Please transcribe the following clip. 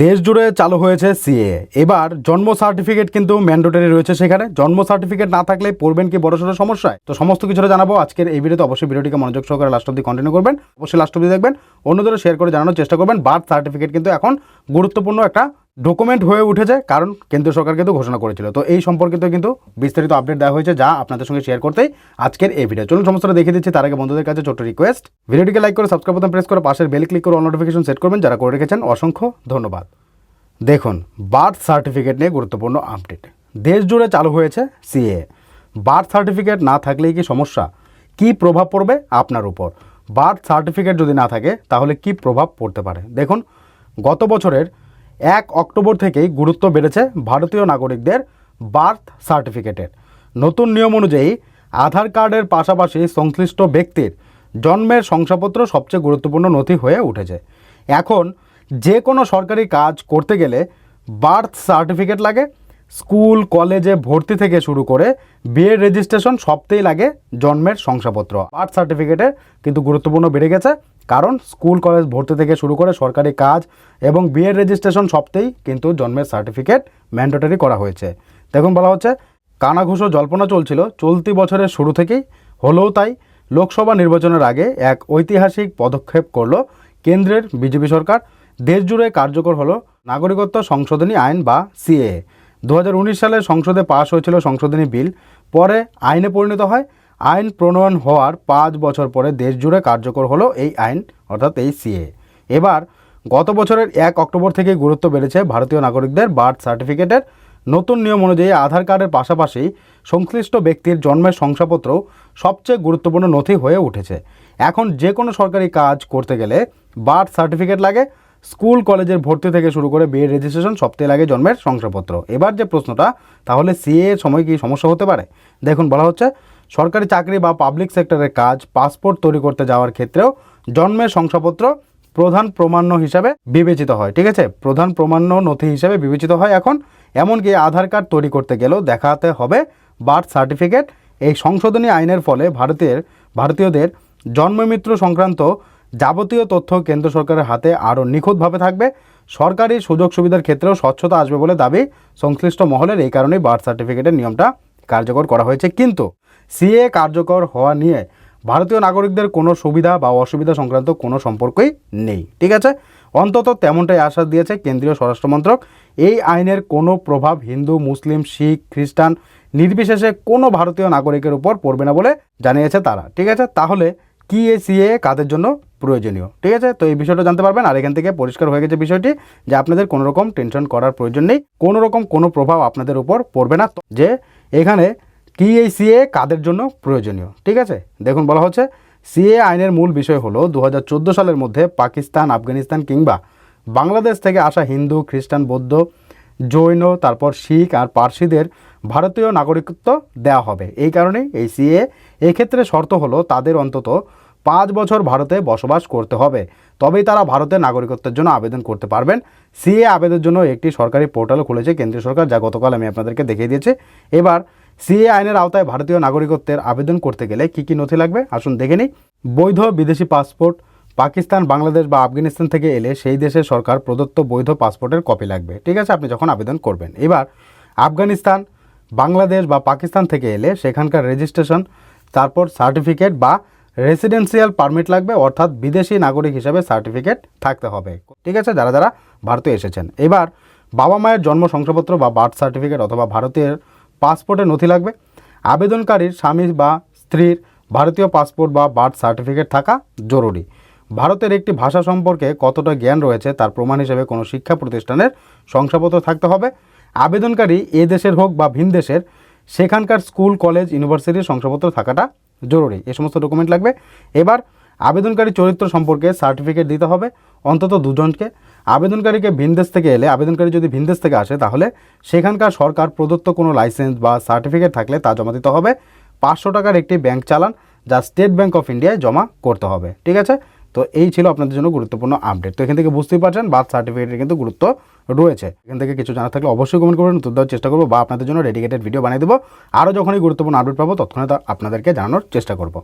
দেশ জুড়ে চালু হয়েছে সিএ। এবার জন্ম সার্টিফিকেট কিন্তু ম্যান্ডেটরি রয়েছে সেখানে। জন্ম সার্টিফিকেট না থাকলে পড়বেন কি বড় সড়ো সমস্যায়? তো সমস্ত কিছুটা জানাব আজকের এই ভিডিওতে। অবশ্যই ভিডিওটিকে মনোযোগ সহকারে লাস্ট অব্দি কন্টিনিউ করবেন। অবশ্যই লাস্ট অব্দি দেখবেন। অন্যদেরও শেয়ার করে জানানোর চেষ্টা করবেন। বার্থ সার্টিফিকেট কিন্তু এখন গুরুত্বপূর্ণ একটা ডকুমেন্ট হয়ে উঠেছে, কারণ কেন্দ্রীয় সরকার কিন্তু ঘোষণা করেছিল। তো এই সম্পর্কিত কিন্তু বিস্তারিত আপডেট দেওয়া হয়েছে, যা আপনাদের সঙ্গে শেয়ার করতেই আজকের এই ভিডিও চলুন সমস্তটা দেখিয়ে দিচ্ছি, তার আগে বন্ধুদের কাছে ছোট্ট রিকোয়েস্ট ভিডিওটিকে লাইক করে সাবস্ক্রাইব বাটন প্রেস করে, পাশের বেল ক্লিক করে নোটিফিকেশন সেট করবেন, যারা করে রেখেছেন অসংখ্য ধন্যবাদ। দেখুন বার্থ সার্টিফিকেট নিয়ে গুরুত্বপূর্ণ আপডেট দেশ জুড়ে চালু হয়েছে সিএ বার্থ সার্টিফিকেট না থাকলেই কি সমস্যা? কি প্রভাব পড়বে আপনার উপর? বার্থ সার্টিফিকেট যদি না থাকে, তাহলে কি প্রভাব পড়তে পারে? দেখুন, গত বছরের এক অক্টোবর থেকেই গুরুত্ব বেড়েছে ভারতীয় নাগরিকদের বার্থ সার্টিফিকেটের। নতুন নিয়ম অনুযায়ী আধার কার্ডের পাশাপাশি সংশ্লিষ্ট ব্যক্তির জন্মের শংসাপত্র সবচেয়ে গুরুত্বপূর্ণ নথি হয়ে উঠেছে। এখন যে কোনো সরকারি কাজ করতে গেলে বার্থ সার্টিফিকেট লাগে, স্কুল, কলেজে ভর্তি থেকে শুরু করে বিয়ের রেজিস্ট্রেশন সবতেই লাগে জন্মের শংসাপত্র। বার্থ সার্টিফিকেটের কিন্তু গুরুত্বপূর্ণ বেড়ে গেছে। কারণ স্কুল, কলেজ ভর্তি থেকে শুরু করে সরকারি কাজ এবং বিয়ের রেজিস্ট্রেশন সবতেই কিন্তু জন্মের সার্টিফিকেট ম্যান্ডেটরি করা হয়েছে। দেখুন, বলা হচ্ছে, কানাঘুষো জল্পনা চলছিল, চলতি বছরের শুরু থেকেই। হলেও তাই, লোকসভা নির্বাচনের আগে এক ঐতিহাসিক পদক্ষেপ করল কেন্দ্রের বিজেপি সরকার। দেশ জুড়ে কার্যকর হলো নাগরিকত্ব সংশোধনী আইন বা সিএ দু হাজার উনিশ সালে সংসদে পাশ হয়েছিল সংশোধনী বিল, পরে আইনে পরিণত হয়। আইন প্রণয়ন হওয়ার পাঁচ বছর পরে দেশ জুড়ে কার্যকর হলো এই আইন, অর্থাৎ এই সিএ। এবার, গত বছরের এক অক্টোবর থেকে গুরুত্ব বেড়েছে ভারতীয় নাগরিকদের বার্থ সার্টিফিকেটের। নতুন নিয়ম অনুযায়ী আধার কার্ডের পাশাপাশি সংশ্লিষ্ট ব্যক্তির জন্মের শংসাপত্র সবচেয়ে গুরুত্বপূর্ণ নথি হয়ে উঠেছে। এখন যে কোনো সরকারি কাজ করতে গেলে বার্থ সার্টিফিকেট লাগে। স্কুল, কলেজের ভর্তি থেকে শুরু করে বিয়ের রেজিস্ট্রেশন সবথেকে লাগে জন্মের শংসাপত্র। এবার যে প্রশ্নটা, তাহলে সিএ সময় কি সমস্যা হতে পারে? দেখুন, বলা হচ্ছে সরকারি চাকরি বা পাবলিক সেক্টরের কাজ পাসপোর্ট তৈরি করতে যাওয়ার ক্ষেত্রেও জন্মের শংসাপত্র প্রধান প্রমাণ্য হিসাবে বিবেচিত হয়। ঠিক আছে? প্রধান প্রমাণ্য নথি হিসাবে বিবেচিত হয় এখন। এমনকি আধার কার্ড তৈরি করতে গেলেও দেখাতে হবে বার্থ সার্টিফিকেট। এই সংশোধনী আইনের ফলে ভারতের, ভারতীয়দের জন্মমৃত্যু সংক্রান্ত যাবতীয় তথ্য কেন্দ্র সরকারের হাতে আরও নিখুঁতভাবে থাকবে। সরকারি সুযোগ সুবিধার ক্ষেত্রেও স্বচ্ছতা আসবে বলে দাবি সংশ্লিষ্ট মহলের। এই কারণেই বার্থ সার্টিফিকেটের নিয়মটা কার্যকর করা হয়েছে। কিন্তু সিএ কার্যকর হওয়া নিয়ে ভারতীয় নাগরিকদের কোনো সুবিধা বা অসুবিধা সংক্রান্ত কোনো সম্পর্কই নেই, ঠিক আছে? অন্তত তেমনটাই আশ্বাস দিয়েছে কেন্দ্রীয় স্বরাষ্ট্রমন্ত্রক এই আইনের কোনো প্রভাব হিন্দু, মুসলিম, শিখ, খ্রিস্টান নির্বিশেষে কোনো ভারতীয় নাগরিকের উপর পড়বে না বলে জানিয়েছে তারা, ঠিক আছে? তাহলে কি এ সিএ কাদের জন্য প্রয়োজনীয়, ঠিক আছে? তো এই বিষয়টা জানতে পারবেন। আর এখান থেকে পরিষ্কার হয়ে গেছে বিষয়টি যে আপনাদের কোনো রকম টেনশন করার প্রয়োজন নেই, কোনো রকম কোনো প্রভাব আপনাদের উপর পড়বে না। যে এখানে কি এই সিএ কাদের জন্য প্রয়োজনীয়? ঠিক আছে? দেখুন, বলা হচ্ছে সিএ আইনের মূল বিষয় হলো দু হাজার চোদ্দ সালের মধ্যে পাকিস্তান, আফগানিস্তান কিংবা বাংলাদেশ থেকে আসা হিন্দু, খ্রিস্টান, বৌদ্ধ, জৈন, তারপর শিখ আর পার্সিদের ভারতীয় নাগরিকত্ব দেওয়া হবে। এই কারণেই এই সিএ এক্ষেত্রে শর্ত হলো তাদের অন্তত পাঁচ বছর ভারতে বসবাস করতে হবে। তবেই তারা ভারতের নাগরিকত্বের জন্য আবেদন করতে পারবেন। সিএ আবেদনের জন্য একটি সরকারি পোর্টালও খুলেছে, কেন্দ্রীয় সরকার, যা গতকাল আমি আপনাদেরকে দেখিয়ে দিয়েছি। এবার সিএ আইনের আওতায় ভারতীয় নাগরিকত্বের আবেদন করতে গেলে কী কী নথি লাগবে? আসুন দেখে নিই। বৈধ বিদেশি পাসপোর্ট, পাকিস্তান, বাংলাদেশ বা আফগানিস্তান থেকে এলে সেই দেশের সরকার প্রদত্ত বৈধ পাসপোর্টের কপি লাগবে। ঠিক আছে, আপনি যখন আবেদন করবেন। এবার, আফগানিস্তান, বাংলাদেশ বা পাকিস্তান থেকে এলে সেখানকার রেজিস্ট্রেশন তারপর সার্টিফিকেট বা রেসিডেন্সিয়াল পারমিট লাগবে, অর্থাৎ বিদেশি নাগরিক হিসেবে সার্টিফিকেট থাকতে হবে। ঠিক আছে, যারা যারা ভারতে এসেছেন। এবার, বাবা মায়ের জন্ম শংসাপত্র বা বার্থ সার্টিফিকেট অথবা ভারতের পাসপোর্টের নথি লাগবে। আবেদনকারীর স্বামী বা স্ত্রীর ভারতীয় পাসপোর্ট বা বার্থ সার্টিফিকেট থাকা জরুরি। ভারতের একটি ভাষা সম্পর্কে কতটা জ্ঞান রয়েছে তার প্রমাণ হিসেবে কোনো শিক্ষা প্রতিষ্ঠানের শংসাপত্র থাকতে হবে। আবেদনকারী এ দেশের হোক বা ভিন দেশের, সেখানকার স্কুল, কলেজ, ইউনিভার্সিটির শংসাপত্র থাকাটা জরুরি। এ সমস্ত ডকুমেন্ট লাগবে। এবার আবেদনকারী চরিত্র সম্পর্কে সার্টিফিকেট দিতে হবে, অন্তত দুজনকে। আবেদনকারীকে ভিনদেশ থেকে এলে, আবেদনকারী যদি ভিনদেশ থেকে আসে, তাহলে সেখানকার সরকার প্রদত্ত কোনো লাইসেন্স বা সার্টিফিকেট থাকলে তা জমা দিতে হবে। পাঁচশো টাকার একটি ব্যাংক চালান, যা স্টেট ব্যাংক অফ ইন্ডিয়ায় জমা করতে হবে, ঠিক আছে? তো এই ছিল আপনাদের জন্য গুরুত্বপূর্ণ আপডেট তো এখান থেকে বুঝতেই পারছেন বার্থ সার্টিফিকেটের কিন্তু গুরুত্ব রয়েছে। এখান থেকে কিছু জানা থাকলে অবশ্যই কমেন্ট করবেন, উত্তর দেওয়ার চেষ্টা করব বা আপনাদের জন্য ডেডিকেটেড ভিডিও বানিয়ে দেবো। আরও যখনই গুরুত্বপূর্ণ আপডেট পাবো তৎক্ষণাৎ আপনাদেরকে জানানোর চেষ্টা করব।